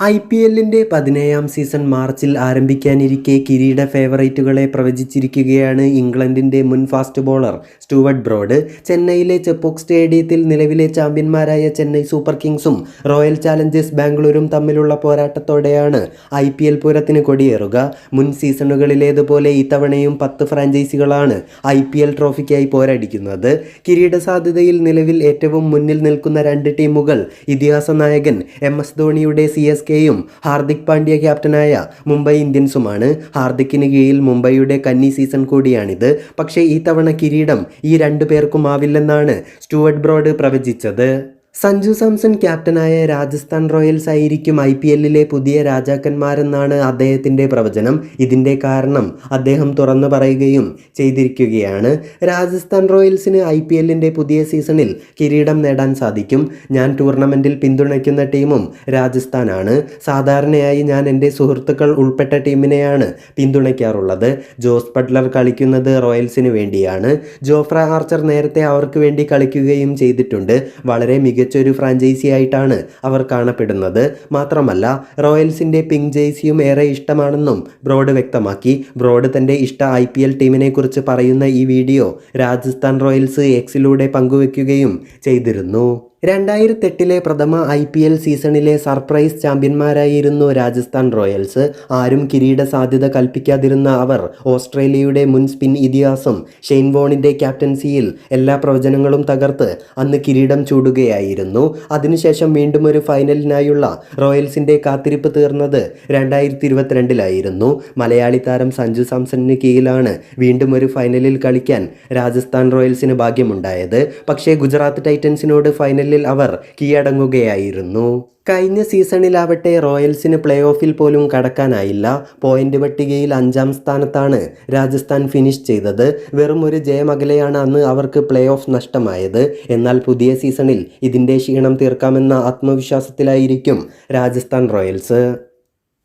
I P എല്ലിന്റെ പതിനേഴാം season മാർച്ചിൽ ആരംഭിക്കാനിരിക്കെ കിരീട ഫേവറേറ്റുകളെ പ്രവചിച്ചിരിക്കുകയാണ് ഇംഗ്ലണ്ടിന്റെ മുൻ ഫാസ്റ്റ് ബോളർ സ്റ്റുവർട്ട് ബ്രോഡ്. ചെന്നൈയിലെ ചെപ്പോക് സ്റ്റേഡിയത്തിൽ നിലവിലെ ചാമ്പ്യന്മാരായ ചെന്നൈ സൂപ്പർ കിങ്സും റോയൽ ചാലഞ്ചേഴ്സ് ബാംഗ്ലൂരും തമ്മിലുള്ള പോരാട്ടത്തോടെയാണ് ഐ പി എൽ പൂരത്തിന് കൊടിയേറുക. മുൻ സീസണുകളിലേതുപോലെ ഇത്തവണയും പത്ത് ഫ്രാഞ്ചൈസികളാണ് ഐ പി എൽ ട്രോഫിക്കായി പോരാടിക്കുന്നത്. കിരീട സാധ്യതയിൽ നിലവിൽ ഏറ്റവും മുന്നിൽ നിൽക്കുന്ന രണ്ട് ടീമുകൾ ഇതിഹാസ നായകൻ എം എസ് ധോണിയുടെ സി എസ് കെയും ഹാർദിക് പാണ്ഡ്യ ക്യാപ്റ്റനായ മുംബൈ ഇന്ത്യൻസുമാണ്. ഹാർദിക്കിന് കീഴിൽ മുംബൈയുടെ കന്നി സീസൺ കൂടിയാണിത്. പക്ഷേ ഈ തവണ കിരീടം ഈ രണ്ടു പേർക്കും ആവില്ലെന്നാണ് സ്റ്റുവർട്ട് ബ്രോഡ് പ്രവചിച്ചത്. സഞ്ജു സാംസൺ ക്യാപ്റ്റനായ രാജസ്ഥാൻ റോയൽസ് ആയിരിക്കും ഐ പി എല്ലിലെ പുതിയ രാജാക്കന്മാരെന്നാണ് അദ്ദേഹത്തിന്റെ പ്രവചനം. ഇതിന്റെ കാരണം അദ്ദേഹം തുറന്നു പറയുകയും ചെയ്തിരിക്കുകയാണ്. രാജസ്ഥാൻ റോയൽസിന് ഐ പി എല്ലിന്റെ പുതിയ സീസണിൽ കിരീടം നേടാൻ സാധിക്കും. ഞാൻ ടൂർണമെന്റിൽ പിന്തുണയ്ക്കുന്ന ടീമും രാജസ്ഥാനാണ്. സാധാരണയായി ഞാൻ എന്റെ സുഹൃത്തുക്കൾ ഉൾപ്പെട്ട ടീമിനെയാണ് പിന്തുണയ്ക്കാറുള്ളത്. ജോസ് ബട്ട്ലർ കളിക്കുന്നത് റോയൽസിന് വേണ്ടിയാണ്. ജോഫ്ര ആർച്ചർ നേരത്തെ അവർക്ക് വേണ്ടി കളിക്കുകയും ചെയ്തിട്ടുണ്ട്. വളരെ മികച്ചൊരു ഫ്രാഞ്ചൈസി ആയിട്ടാണ് അവർ കാണപ്പെടുന്നത്. മാത്രമല്ല റോയൽസിന്റെ പിങ്ക് ജേഴ്സിയും ഏറെ ഇഷ്ടമാണെന്നും ബ്രോഡ് വ്യക്തമാക്കി. ബ്രോഡ് തന്റെ ഇഷ്ട ഐ പി എൽ ടീമിനെക്കുറിച്ച് പറയുന്ന ഈ വീഡിയോ രാജസ്ഥാൻ റോയൽസ് എക്സിലൂടെ പങ്കുവെക്കുകയും ചെയ്തിരുന്നു. രണ്ടായിരത്തെട്ടിലെ പ്രഥമ ഐ പി എൽ സീസണിലെ സർപ്രൈസ് ചാമ്പ്യന്മാരായിരുന്നു രാജസ്ഥാൻ റോയൽസ്. ആരും കിരീട സാധ്യത കൽപ്പിക്കാതിരുന്ന അവർ ഓസ്ട്രേലിയയുടെ മുൻ സ്പിൻ ഇതിഹാസം ഷെയ്ൻ വോണിന്റെ ക്യാപ്റ്റൻസിയിൽ എല്ലാ പ്രവചനങ്ങളും തകർത്ത് അന്ന് കിരീടം ചൂടുകയായിരുന്നു. അതിനുശേഷം വീണ്ടും ഒരു ഫൈനലിനായുള്ള റോയൽസിന്റെ കാത്തിരിപ്പ് തീർന്നത് രണ്ടായിരത്തി ഇരുപത്തിരണ്ടിലായിരുന്നു മലയാളി താരം സഞ്ജു സാംസണിന് കീഴിലാണ് വീണ്ടും ഒരു ഫൈനലിൽ കളിക്കാൻ രാജസ്ഥാൻ റോയൽസിന് ഭാഗ്യമുണ്ടായത്. പക്ഷേ ഗുജറാത്ത് ടൈറ്റൻസിനോട് ഫൈനലിൽ അവർ കീഴടങ്ങുകയായിരുന്നു. കഴിഞ്ഞ സീസണിലാവട്ടെ റോയൽസിന് പ്ലേ ഓഫിൽ പോലും കടക്കാനായില്ല. പോയിന്റ് പട്ടികയിൽ അഞ്ചാം സ്ഥാനത്താണ് രാജസ്ഥാൻ ഫിനിഷ് ചെയ്തത്. വെറും ഒരു ജയമകലെയാണ് അന്ന് അവർക്ക് പ്ലേ ഓഫ് നഷ്ടമായത്. എന്നാൽ പുതിയ സീസണിൽ ഇതിന്റെ ക്ഷീണം തീർക്കാമെന്ന ആത്മവിശ്വാസത്തിലായിരിക്കും രാജസ്ഥാൻ റോയൽസ്.